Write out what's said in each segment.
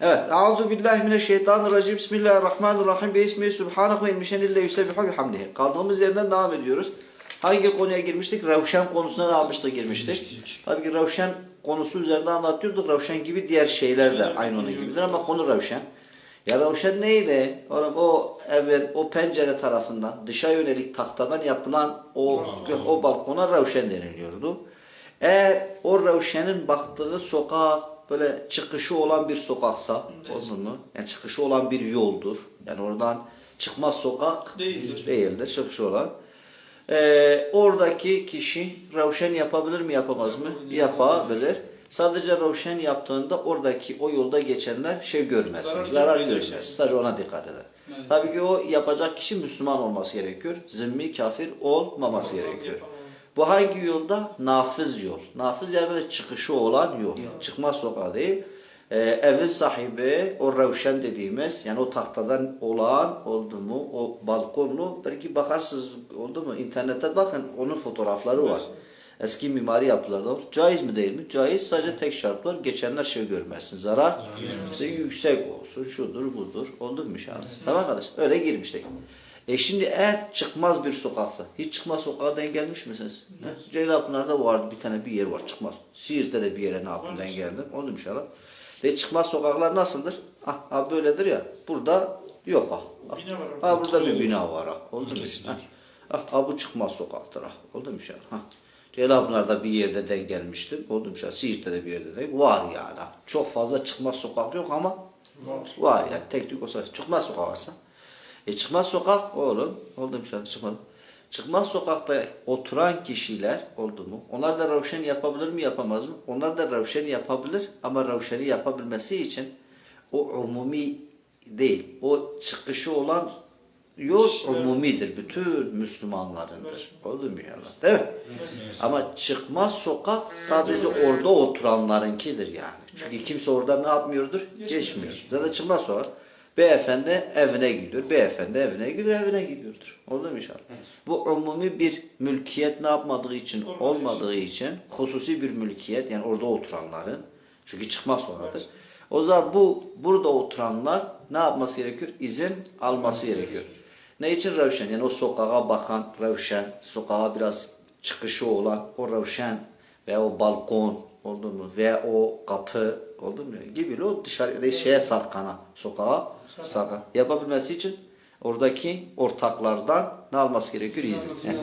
Evet. Euzu billahi mineşşeytanirracim. Bismillahirrahmanirrahim. Bi ismi subhanahu ve inşenille yusebbihu bihamdihi. Kaldığımız yerden devam ediyoruz. Hangi konuya girmiştik? Revşen konusuna ne yapmıştık girmiştik. Girmiştik. Tabii ki Revşen konusu üzerinde anlatıyorduk. Revşen gibi diğer şeyler de aynı onun gibidir ama konu Revşen. Ya Revşen neydi? Oğlum o evvel o pencere tarafından dışa yönelik tahtadan yapılan o o balkona Revşen deniliyordu. Eğer o Revşen'in baktığı sokak böyle çıkışı olan bir sokaksa olur mu? Yani çıkışı olan bir yoldur. Yani oradan çıkmaz sokak Değildir. değildir. Çıkışı olan. Ee, oradaki kişi Ravşen yapabilir mi yapamaz mı? Yapabilir. Sadece Ravşen yaptığında oradaki o yolda geçenler şey görmez. Zarar Zarar görmez. Sadece ona dikkat eder. Evet. Tabii ki o yapacak kişi Müslüman olması gerekiyor. Zimmi kafir olmaması gerekiyor. Bu hangi yolda? Nafiz yol. Nafiz yani böyle çıkışı olan yol. Çıkmaz sokağı değil. Ee, evin sahibi o revşen dediğimiz yani o tahtadan olan oldu mu o balkonlu belki bakarsınız oldu mu internete bakın onun fotoğrafları var. Eski mimari yapılarda var. Caiz mi değil mi? Caiz. Sadece tek şart var. Geçenler şey görmezsin. Zarar işte yüksek olsun. Şudur budur. Oldu mu inşallah? Tamam arkadaş. Öyle girmiştik. E şimdi eğer çıkmaz bir sokaksa, hiç çıkmaz sokağa denk gelmiş misiniz? He? Ceylanpınar'da vardı bir tane bir yer var çıkmaz. Siirt'te de bir yere ne yaptım denk geldim. Mu inşallah? De çıkmaz sokaklar nasıldır? Ah, ah böyledir ya. Burada yok ah. Ah, ah burada bir bina var ah. Oldu mu? Ötesidir. Ah, ah, bu çıkmaz sokaktır ah. Oldu mu inşallah? Ah. Ceylanpınar'da bir yerde denk gelmiştim. Oldu mu inşallah? Siirt'te de bir yerde denk. Var yani. Çok fazla çıkmaz sokak yok ama Var. Var yani tek tük olsa çıkmaz sokak varsa. E çıkmaz sokak oğlum oldu mu şu an çıkmaz. Çıkmaz sokakta oturan kişiler oldu mu? Onlar da ravşen yapabilir mi yapamaz mı? Onlar da ravşen yapabilir ama ravşeni yapabilmesi için o umumi değil. O çıkışı olan yol İşte- umumidir. Bütün Müslümanlarındır. Oldu mu ya? Değil mi? Ama çıkmaz sokak sadece orada oturanlarınkidir yani. Çünkü kimse orada ne yapmıyordur? Geçmiyor. Ya da çıkmaz sokak. Beyefendi evine gidiyor. Beyefendi evine gidiyor, evine gidiyordur. Oldu mu inşallah? Bu umumi bir mülkiyet ne yapmadığı için, Olmadığı olmadığı için hususi bir mülkiyet yani orada oturanların çünkü çıkmaz sokaktır. O zaman bu burada oturanlar ne yapması gerekiyor? İzin alması gerekiyor. Ne için revşen? Yani o sokağa bakan revşen, sokağa biraz çıkışı olan o revşen veya o balkon oldu mu? Veya o kapı oldu mu? Gibi o dışarıda şeye sarkana, sokağa sarkan. Yapabilmesi için oradaki ortaklardan ne alması gerekiyor? İzin. Yani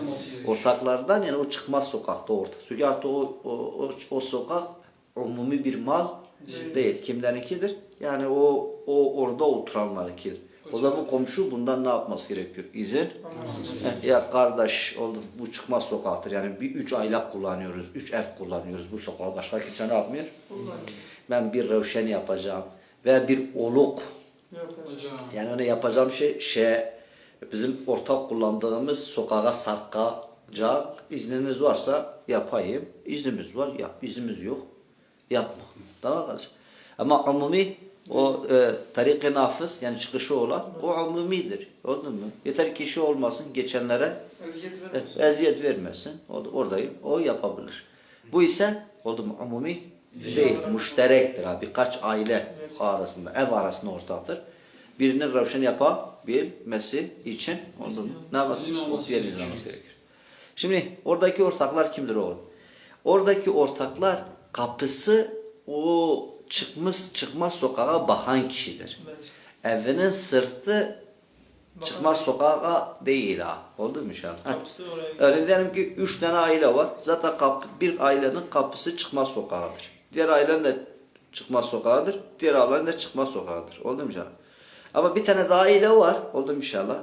ortaklardan yani o çıkmaz sokakta orta. Çünkü artık o, o, o, o sokak umumi bir mal Değil. değil. Kimlerinkidir? Yani o, o orada oturanlarınkidir. O zaman bu komşu bundan ne yapması gerekiyor? İzin. Ya kardeş oldu bu çıkmaz sokaktır. Yani bir üç aylak kullanıyoruz. Üç ev kullanıyoruz bu sokağa. Başka kimse ne yapmıyor? Ben bir revşen yapacağım. Ve bir oluk. Hocam. Yani öyle yapacağım şey, şey bizim ortak kullandığımız sokağa sarkacak izniniz varsa yapayım. İznimiz var yap. İznimiz yok. Yapma. Tamam kardeşim. Ama umumi o e, tarik-i nafız yani çıkışı olan o umumidir. Oldu mu? Yeter ki işi olmasın geçenlere Eziyet e, vermesin. eziyet vermesin. O, oradayım. O yapabilir. Bu ise oldu mu? Umumi değil. Müşterektir. Ha. Birkaç aile arasında, ev arasında ortaktır. Birinin revşen yapabilmesi için oldu mu? Ne yapması? İzin alması gerekir. Şimdi oradaki ortaklar kimdir oğlum? Oradaki ortaklar kapısı o çıkmış çıkmaz sokağa bakan kişidir. Evinin sırtı çıkmaz sokağa değil ha. Oldu mu şu an? Ha. Kapısı oraya. Öyle diyelim ki üç tane aile var. Zaten kapı, bir ailenin kapısı çıkmaz sokağıdır. Diğer ailenin de çıkmaz sokağıdır. Diğer ailenin de çıkmaz sokağıdır. Oldu mu canım? Ama bir tane daha aile var. Oldu mu inşallah?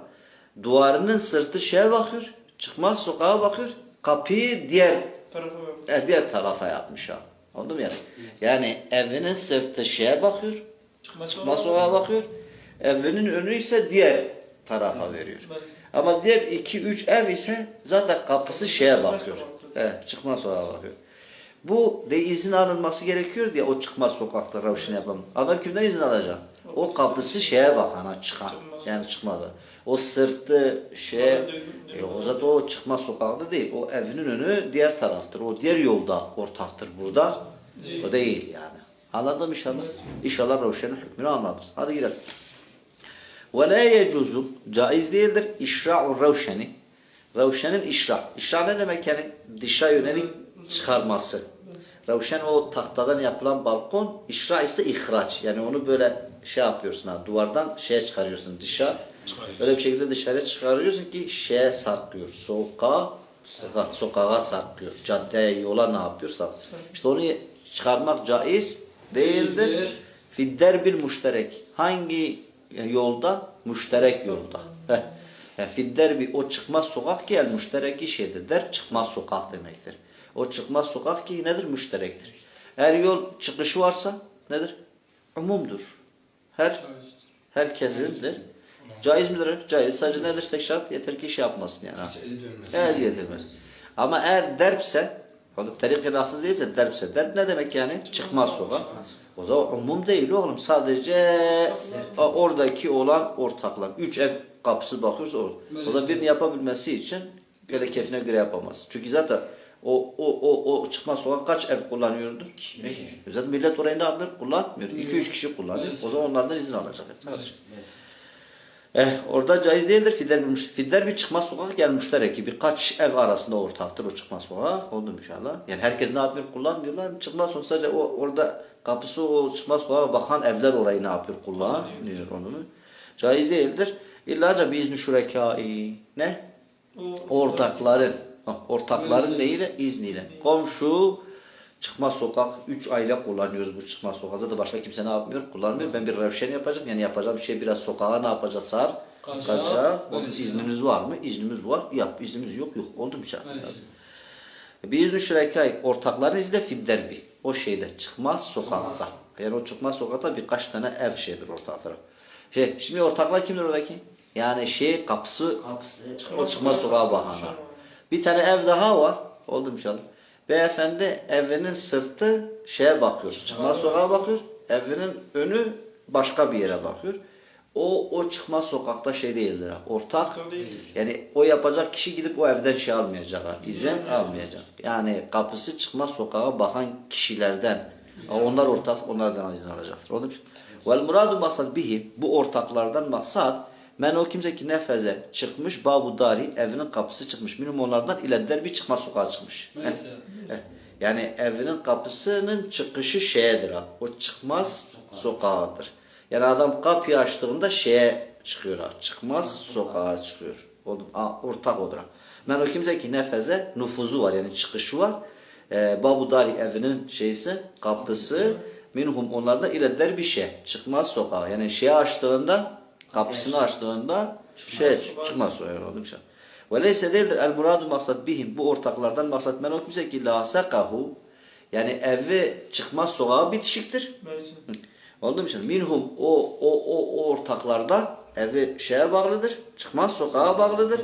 Duvarının sırtı şeye bakıyor. Çıkmaz sokağa bakıyor. Kapıyı diğer Tarafa e, diğer tarafa yapmış ha. Oldu mu yani? Yani evinin sırtı şeye bakıyor. Çıkmaz Çıkmaz sokağa bakıyor. Evinin önü ise diğer tarafa veriyor. Ama diğer iki üç ev ise zaten kapısı şeye bakıyor. Evet, çıkmaz sokağa bakıyor. Bu de izin alınması gerekiyor diye o çıkmaz sokakta ravşin yapalım. Adam kimden izin alacak? O kapısı şeye bakana çıkan. Çıkmaz. Yani çıkmadı. O sırtı şey e, o zaten o çıkmaz sokakta değil. O evinin önü diğer taraftır. O diğer yolda ortaktır burada. Değil. O değil yani. Anladın inşallah? İnşallah Ravşen'in hükmünü anladın. Hadi girelim. Ve la yecuzu caiz değildir işra'u ravşeni. Ravşenin işra. İşra ne demek yani? Dışa yönelik çıkarması. Ravşen o tahtadan yapılan balkon, işra ise ihraç. Yani onu böyle şey yapıyorsun ha, duvardan şeye çıkarıyorsun dışa. Öyle bir şekilde dışarı çıkarıyorsun ki şeye sarkıyor. Sokağa, sokağa, sokağa sarkıyor. Caddeye, yola ne yapıyor? Sarkıyor. İşte onu çıkarmak caiz değildir. Fidder bir müşterek. Hangi yolda? Müşterek yolda. Heh. Fidder bir o çıkmaz sokak ki el müşterek şeydir. Der çıkmaz sokak demektir. O çıkmaz sokak ki nedir? Müşterektir. Eğer yol çıkışı varsa nedir? Umumdur. Her herkesindir. Caiz midir? Caiz. Sadece nedir? Tek şart yeter ki iş yapmasın yani. Eziyet edilmez. Ama eğer derpse, tarik-i lafız değilse derpse, derp ne demek yani? Çıkmaz sokak. O zaman umum değil oğlum. Sadece oradaki olan ortaklar. Üç ev kapısı bakıyorsa o. O da birini yapabilmesi için böyle keyfine göre yapamaz. Çünkü zaten o o o o çıkmaz sokak kaç ev kullanıyordu? Zaten millet orayı ne yapıyor? Kullanmıyor. İki üç kişi kullanıyor. O zaman onlardan izin alacak. Kardeşim. Eh, orada caiz değildir. Fidder bir, fidder bir çıkmaz sokak gel müşterek ki birkaç ev arasında ortaktır o çıkmaz sokak. Oldu inşallah. Yani herkes ne yapıyor? Kullanmıyorlar. Çıkmaz sokak sadece o orada kapısı o çıkmaz sokağa bakan evler orayı ne yapıyor? Kullanıyor onu. Caiz değildir. İlla da bir izni şurekai. Ne? Ortakların. Ortakların neyle? İzniyle. Komşu çıkmaz sokak. Üç aile kullanıyoruz bu çıkmaz sokakta da başka kimse ne yapmıyor? Kullanmıyor. Ben bir revşen yapacağım. Yani yapacağım bir şey biraz sokağa ne yapacağız? Sar. Kaçak. Onun Böylesi. iznimiz var mı? İznimiz var. Yap. İznimiz yok. Yok. Oldu mu şey? Böylesi. Bir izni şürekay. Ortakların izni de fidder bir. O şeyde çıkmaz sokakta. Yani o çıkmaz sokakta birkaç tane ev şeydir ortak taraf. Şey, şimdi ortaklar kimdir oradaki? Yani şey kapısı Kapısı. o çıkmaz sokağa bakanlar. Bir tane ev daha var. Oldu inşallah. Beyefendi evinin sırtı şeye bakıyor. Çıkmaz sokağa bakıyor. Evinin önü başka bir yere bakıyor. O o çıkmaz sokakta şey değildir. ha, Ortak. Yani o yapacak kişi gidip o evden şey almayacak. ha, izin almayacak. Yani kapısı çıkmaz sokağa bakan kişilerden. Onlar ortak, onlardan izin alacaktır. Onun için. Vel muradu maksat bihi. Bu ortaklardan maksat Men o kimse ki nefeze çıkmış babu dari evinin kapısı çıkmış. Minimum onlardan ile bir çıkmaz sokağa çıkmış. Heh. Mesela. Heh. Yani evinin kapısının çıkışı şeyedir ha. O çıkmaz sokağıdır. Yani adam kapıyı açtığında şeye çıkıyor. Çıkmaz sokağa çıkıyor. Ortak ha. Men o kimse ki nefeze nüfuzu var yani çıkışı var. Ee, babu dari evinin şeysi kapısı minhum onlardan ile bir şey. Çıkmaz sokağa. Yani şeyi açtığında kapısını açtığında şey çıkmaz sokağa. Oldu şey. Ve leyse değildir el muradu maksat bihim. Bu ortaklardan maksat men o kimse ki la sakahu yani evi çıkmaz sokağa bitişiktir. Oldu mu şimdi? Minhum o, o, o, o ortaklardan evi şeye bağlıdır. Çıkmaz sokağa bağlıdır.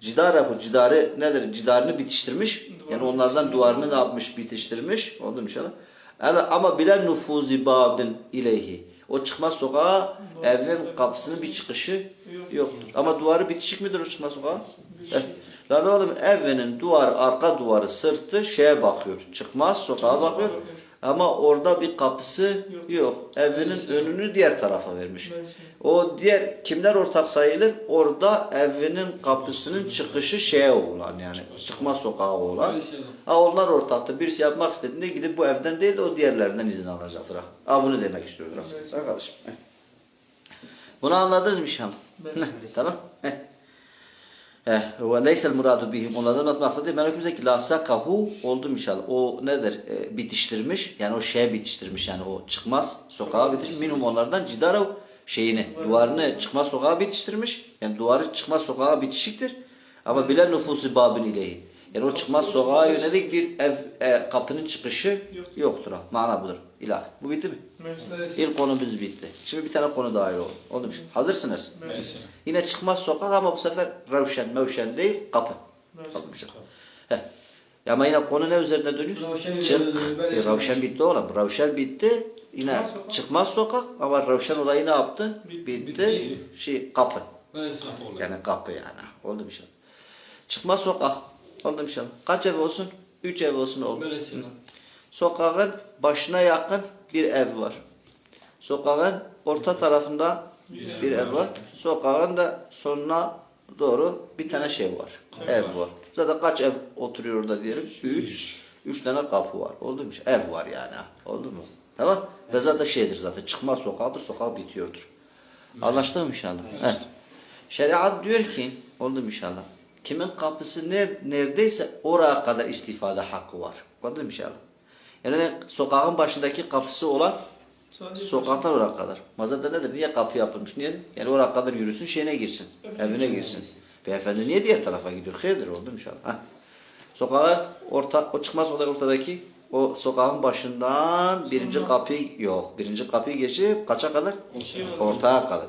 Cidarehu cidarı nedir? Cidarını bitiştirmiş. Yani onlardan duvarını ne yapmış? Bitiştirmiş. Oldu inşallah? Yani ama bilen nüfuzi babin ileyhi. O çıkmaz sokağa evin kapısının bir çıkışı yoktur. Ama duvarı bitişik midir o çıkmaz sokağa? Eh, Lan oğlum evinin duvar arka duvarı sırtı şeye bakıyor. Çıkmaz sokağa bakıyor. Ama orada bir kapısı yok. Evinin önünü diğer tarafa vermiş. O diğer kimler ortak sayılır? Orada evinin kapısının çıkışı şeye olan yani çıkma sokağı olan. Böylesi. Ha onlar ortaktır. Birisi yapmak istediğinde gidip bu evden değil de o diğerlerinden izin alacaktır. Ha, bunu demek istiyordur. Arkadaşım. Bunu anladınız mı inşallah? Tamam. Eh, ve leysel muradu bihim onlardan maksadı ben hükümse la sakahu oldum inşallah. O nedir? E, bitiştirmiş. Yani o şeye bitiştirmiş yani o çıkmaz sokağa bitiştirmiş. Minimum onlardan cidarav şeyini duvarını çıkmaz sokağa bitiştirmiş. Yani duvarı çıkmaz sokağa bitişiktir. Ama bilen nüfusu babın ilehi. Yani o çıkmaz sokağa yönelik bir ev e, kapının çıkışı yoktur. ha. Mana budur. İlah. Bu bitti mi? İlk konumuz bitti. Şimdi bir tane konu daha yok. Oldu mu? Hazırsınız? Mesela. Yine çıkmaz sokak ama bu sefer revşen mevşen değil kapı. Kapı şey. Heh. Ya Ama yine konu ne üzerinde dönüyor? Ravşen Çık. E, Ravşen bitti oğlum. Ravşen bitti. Yine Çıkmaz sokak. çıkmaz sokak ama Ravşen olayı ne yaptı? Bitti. Bitti. Bitti. Şey kapı. Yani kapı yani. Oldu bir şey. Çıkmaz sokak. Oldu bir şey. Kaç ev olsun? Üç ev olsun oldu. Böylesi. Sokağın başına yakın bir ev var. Sokağın orta tarafında bir ev var. Sokağın da sonuna doğru bir tane şey var. Ev var. Zaten kaç ev oturuyor orada diyelim? Üç. Üç tane kapı var. Oldu mu? Ev var yani. Oldu mu? Tamam. Ve zaten şeydir zaten. Çıkmaz sokaktır. Sokak bitiyordur. Anlaştık mı inşallah? Evet. Şeriat diyor ki, oldu mu inşallah? Kimin kapısı ner, neredeyse oraya kadar istifade hakkı var. Oldu mu inşallah? Yani sokağın başındaki kapısı olan Sokaktan oraya kadar. Mazada nedir? Niye kapı yapılmış? Niye? Yani oraya kadar yürüsün, şeyine girsin. Evine girsin. Beyefendi niye diğer tarafa gidiyor? Hayırdır oldu inşallah. Heh. Sokağa orta, o çıkmaz olarak ortadaki o sokağın başından birinci kapı yok. Birinci kapıyı geçip kaça kadar? Ortaya kadar.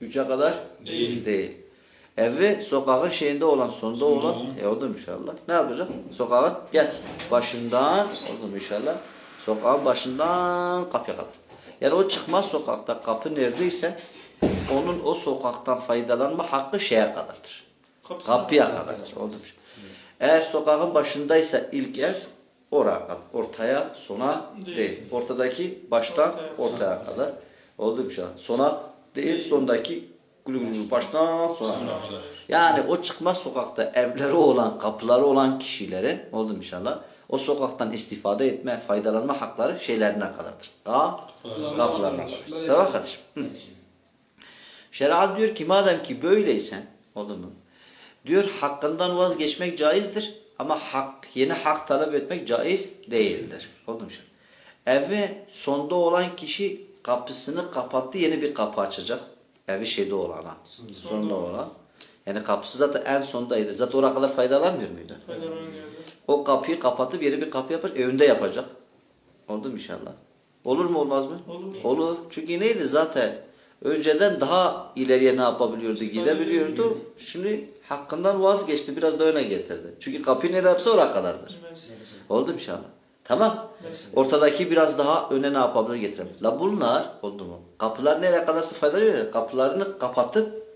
Üçe kadar? Değil. Değil. Evi sokağın şeyinde olan, sonunda olan, e oldu inşallah. Ne yapacak? Sokağın gel başından, oldu inşallah. Sokağın başından kapıya kadar. Yani o çıkmaz sokakta kapı neredeyse onun o sokaktan faydalanma hakkı şeye kadardır. Kapısı- Kapıya kadardır. Oldu mu? Eğer sokağın başındaysa ilk ev oraya kadar. Ortaya, sona Değil. değil. Ortadaki baştan Ortaya. ortaya kadar. Oldu şu an? Sona değil, sondaki gülü baştan sona. Yani o çıkmaz sokakta evleri olan, kapıları olan kişilerin, oldu mu inşallah, o sokaktan istifade etme, faydalanma hakları şeylerine kadardır. Daha kapılarına kadar. Tamam kardeşim? Hı. Şeriat diyor ki madem ki böyleysen, oldu mu? Diyor hakkından vazgeçmek caizdir ama hak yeni hak talep etmek caiz değildir. Oldu mu? Evi sonda olan kişi kapısını kapattı yeni bir kapı açacak. Evi şeyde olana. Sonda olan. Yani kapısı zaten en sondaydı. Zaten oraya kadar faydalanmıyor muydu? Faydalanıyordu. O kapıyı kapatıp yeni bir kapı yapar, evinde yapacak. Oldu mu inşallah? Olur mu olmaz mı? Olur. Olur. Çünkü neydi zaten? Önceden daha ileriye ne yapabiliyordu? Gidebiliyordu. Şimdi hakkından vazgeçti. Biraz da öne getirdi. Çünkü kapıyı ne yapsa oraya kadardır. Oldu mu inşallah? Tamam. Ortadaki biraz daha öne ne yapabilir getirebilir. La bunlar oldu mu? Kapılar nereye kadar faydalanıyor? Kapılarını kapatıp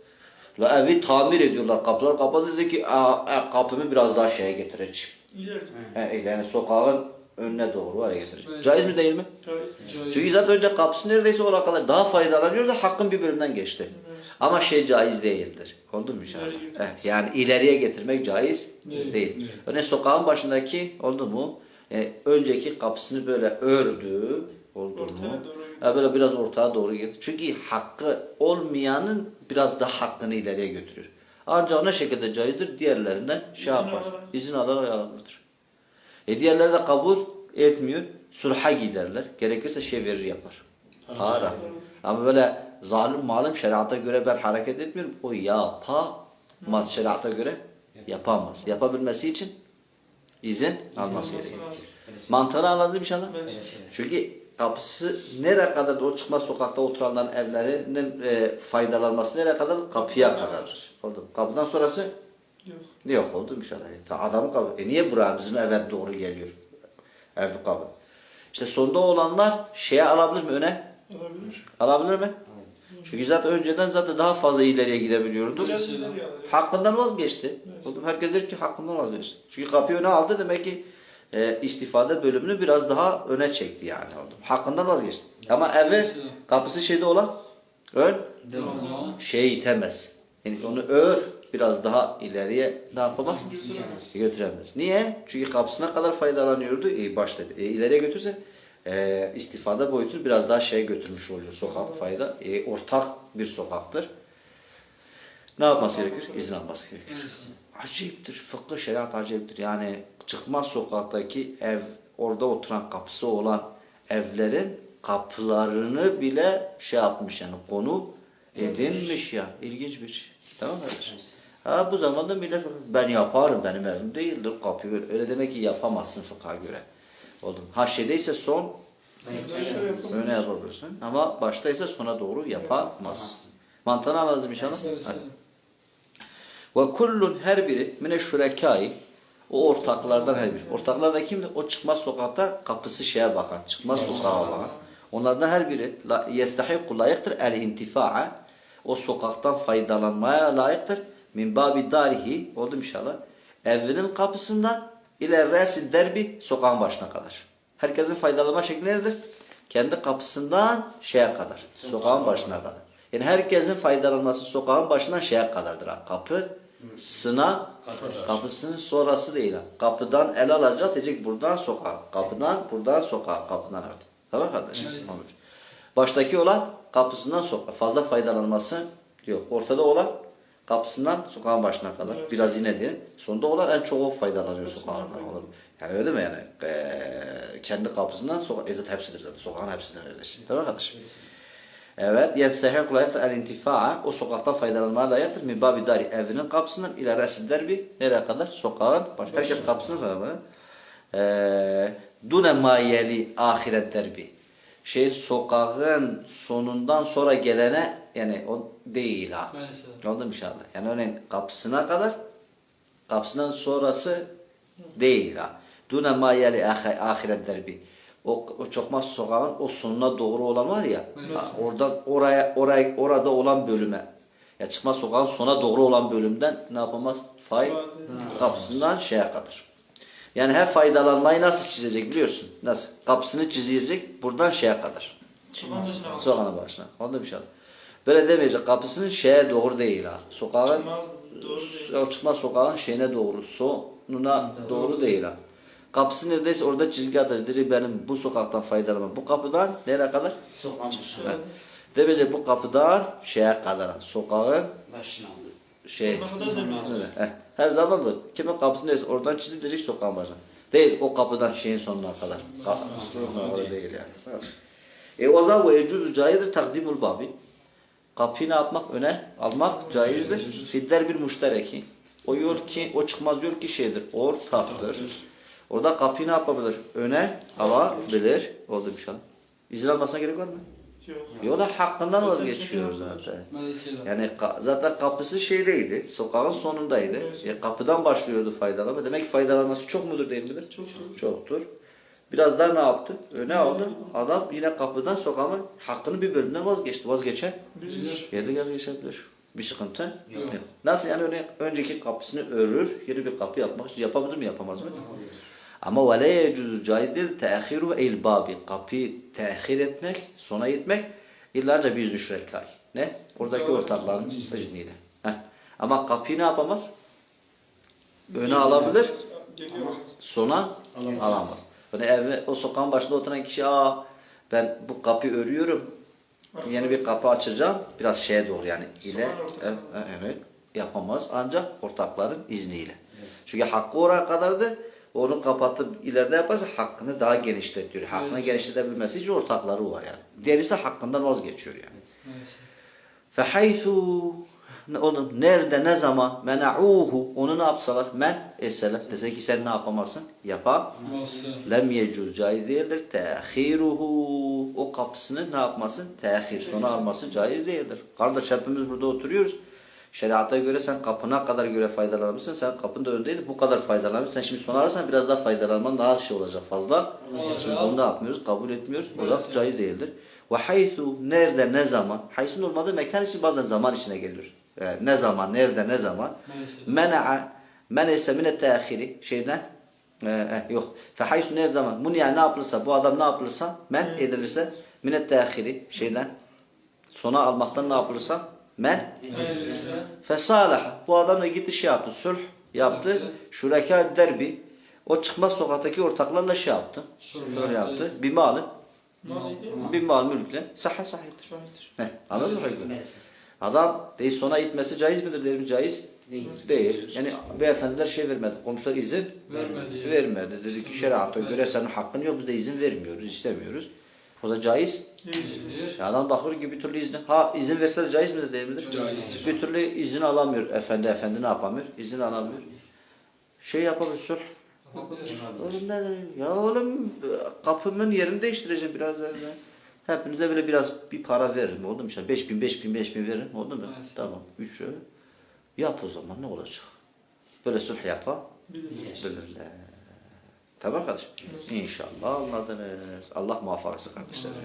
la evi tamir ediyorlar. Kapılar kapadı dedi ki "Aa, e, kapımı biraz daha şeye getireceğim. İleride. He, yani sokağın önüne doğru oraya getireceğim. Caiz mi değil mi? Caiz. Çünkü zaten önce kapısı neredeyse oraya kadar daha faydalanıyor da hakkın bir bölümünden geçti. Evet. Ama şey caiz değildir. Oldu mu inşallah? He, yani ileriye getirmek caiz değil. Değil, Örneğin sokağın başındaki oldu mu? E, önceki kapısını böyle ördü. Oldu Ortaya mu? doğru. Ha, böyle biraz ortaya doğru getir. Çünkü hakkı olmayanın biraz da hakkını ileriye götürür. Ancak ne şekilde caizdir? Diğerlerinden şey İzin yapar. alarak. İzin alarak alınır. E diğerleri de kabul etmiyor. Sulha giderler. Gerekirse şey verir yapar. Para. Ama böyle zalim malum şeriata göre ben hareket etmiyorum. O yapamaz. Şeriata göre yapamaz. Yapabilmesi için izin alması gerekiyor. Mantığını anladın inşallah? Evet. Çünkü kapısı nereye kadar o çıkmaz sokakta oturanların evlerinin e, faydalanması nereye kadar? Kapıya kadardır. Oldu. Kapıdan sonrası Yok. yok oldu inşallah. Ta adamın kapı. E niye buraya bizim eve doğru geliyor? Ev kapı. İşte sonda olanlar şeye alabilir mi öne? Olabilir. Alabilir mi? Çünkü zaten önceden zaten daha fazla ileriye gidebiliyordu. Hakkından vazgeçti. Evet. Oldu. Herkes der ki hakkından vazgeçti. Çünkü kapıyı öne aldı demek ki e, istifade bölümünü biraz daha öne çekti yani. Oldu. Hakkından vazgeçti. Ama evi kapısı şeyde olan ön şey itemez. Yani onu ör biraz daha ileriye ne yapamaz? Götüremez. Götüremez. Niye? Çünkü kapısına kadar faydalanıyordu. E, başta e, ileriye götürse e, istifade boyutu biraz daha şeye götürmüş oluyor sokak fayda. E, ortak bir sokaktır. Ne yapması gerekir? İzin alması gerekir. Acayiptir. Fıkıh şeriat acayiptir. Yani çıkmaz sokaktaki ev, orada oturan kapısı olan evlerin kapılarını bile şey yapmış yani konu edinmiş ya. İlginç bir şey. Tamam mı? Ha bu zamanda millet ben yaparım benim evim değildir kapıyı böyle. Öyle demek ki yapamazsın fıkha göre. Oldu. mu? Ha şeydeyse son öne yapabilirsin ama baştaysa sona doğru yapamazsın. Mantığını anladın inşallah? Ve kullun her biri mine şurekai o ortaklardan her biri. Ortaklar da kimdir? O çıkmaz sokakta kapısı şeye bakan, çıkmaz sokağa bakan. Onlardan her biri la yestahiku layıktır el intifa'a o sokaktan faydalanmaya layıktır. Min babi darihi oldu inşallah. Evinin kapısından ile resi derbi sokağın başına kadar. Herkesin faydalanma şekli nedir? kendi kapısından şeye kadar. Sokağın başına kadar. Yani herkesin faydalanması sokağın başından şeye kadardır. ha. Kapı sına Kadar. kapısının sonrası değil. ha. Kapıdan el alacak diyecek buradan sokağa. Kapıdan buradan sokağa. Kapıdan artık. Tamam kardeşim? Baştaki olan kapısından sokağa. Fazla faydalanması yok. Ortada olan kapısından sokağın başına kadar. Biraz yine değil. Sonunda olan en çok o faydalanıyor sokağından. Olur. Yani öyle mi yani? Ee, kendi kapısından sokak. Ezet hepsidir zaten. Sokağın hepsidir neredeyse. Tamam kardeşim? Evet. Yestehik layıktır el intifa'a. O sokaktan faydalanmaya layıktır. Min babi dari evinin kapısından ila resim derbi. Nereye kadar? Sokağın. Başka herkes kapısını faydalanıyor. Ee, dune mayeli ahiret derbi. Şey sokağın sonundan sonra gelene yani o değil ha. Maalesef. Oldu mu inşallah? Yani örneğin kapısına kadar kapısından sonrası değil ha. Dune mayeli ahi- ahiret derbi. O, o çokmaz sokağın o sonuna doğru olan var ya. Ha, oradan oraya oraya orada olan bölüme. Ya çıkmaz sokağın sona doğru olan bölümden ne yapamaz? Fay kapısından şeye kadar. Yani her faydalanmayı nasıl çizecek biliyorsun? Nasıl? Kapısını çizecek buradan şeye kadar. Sokağın başına. Şey yok. Böyle demeyecek. Kapısının şeye doğru değil ha. Sokağın Çıkmaz. Doğru değil. çıkmaz sokağın şeyine doğru, sonuna doğru değil ha. Kapısı neredeyse orada çizgi atar. Diyecek benim bu sokaktan faydalanmam. Bu kapıdan nereye kadar? Sokağın başına. Demeyecek bu kapıdan şeye kadar. Sokağın Başına şey. Sonuna kadar. Her zaman bu. Kimin kapısı neyse oradan çizip diyecek sokağın başına. Değil o kapıdan şeyin sonuna kadar. Ka- Orada değil yani. E o zaman bu ecuzu caizdir takdimul babi. Kapıyı ne yapmak? Öne almak caizdir. Fidder bir müştereki. O yol ki, o çıkmaz yol ki şeydir, ortaktır. Orada kapıyı ne yapabilir? Öne alabilir. Oldu bir şey. İzin almasına gerek var mı? Yok. Yola hakkından vazgeçiyor zaten. Yani zaten kapısı şeydeydi, sokağın sonundaydı. Evet. E, kapıdan başlıyordu faydalanma. Demek ki faydalanması çok mudur değil midir? Çok çok. Çoktur. Biraz daha ne yaptı? Öne aldı. Adam yine kapıdan sokağın hakkını bir bölümden vazgeçti. Vazgeçen Bilir. yerde gel geçebilir. Bir sıkıntı Yok. yok. Nasıl yani örneğin önceki kapısını örür, yeni bir kapı yapmak için yapabilir mi yapamaz mı? Ama ve la yecuzu caiz değil teahiru el babi. Kapıyı tehir etmek, sona gitmek illa ancak bir züşrekay. Ne? Oradaki ortakların izniyle. Ama kapıyı ne yapamaz? Öne alabilir, sona Alamaz. Alamaz. Yani ev, o sokağın başında oturan kişi aa ben bu kapıyı örüyorum. Yeni bir kapı açacağım. Biraz şeye doğru yani ile ortak. evet, evet yapamaz ancak ortakların izniyle. Çünkü hakkı oraya kadardı. Onu kapatıp ileride yaparsa hakkını daha genişletiyor. Hakkını Evet. genişletebilmesi için ortakları var yani. Diğerisi hakkından vazgeçiyor yani. Maalesef. Fehaythu onun nerede ne zaman mena'uhu onu ne yapsalar men eseler dese ki sen ne yapamazsın yapamazsın. Lem yecuz caiz değildir. Tehiruhu o kapısını ne yapmasın? Tehir sona alması caiz değildir. Kardeş hepimiz burada oturuyoruz. Şeriata göre sen kapına kadar göre faydalanmışsın. Sen kapının da önündeydin. Bu kadar faydalanmışsın. Sen şimdi sona alırsan biraz daha faydalanman daha şey olacak fazla. Biz bunu da yapmıyoruz. Kabul etmiyoruz. O da caiz değildir. Ve haythu nerede ne zaman? Haythu normalde mekan için bazen zaman içine geliyor. Ee, ne zaman, nerede, ne zaman? Mena'a men ise mine tehiri şeyden e, e, yok. Fehaysu ne zaman? Bunu yani ne yapılırsa bu adam ne yapılırsa men edilirse mine tehiri şeyden sona almaktan ne yapılırsa men Maalesef. fesalaha bu adam da gitti şey yaptı sulh yaptı. Şureka derbi. O çıkmaz sokaktaki ortaklarla şey yaptı. Sulh sulh yaptı. bir malı bir mal mülkle. Şahittir. Heh, anladın mı? Adam değil sona gitmesi caiz midir değil mi caiz Değil. Değil. Yani beyefendiler şey vermedi. Komşular izin Vermedi. vermedi. Dedi ki şeriata göre senin hakkın yok. Biz de izin vermiyoruz, istemiyoruz. O da caiz. Değildir. Ya Adam bakıyor ki bir türlü izni. Ha izin verse de caiz midir değil midir? Caizdir. Bir türlü izin alamıyor. Efendi efendi ne yapamıyor? İzin alamıyor. Şey yapabilir sulh. Oğlum ne Ya oğlum kapımın yerini değiştireceğim biraz. daha. Hepinize böyle biraz bir para veririm. Oldu mu? İşte 5 bin, 5 bin, 5 bin veririm. Oldu mu? Evet. Tamam. 3 Yap o zaman ne olacak? Böyle sulh yapa. Bilir. Bilirler. Tamam kardeşim. İnşallah anladınız. Allah muvaffak etsin kardeşlerim.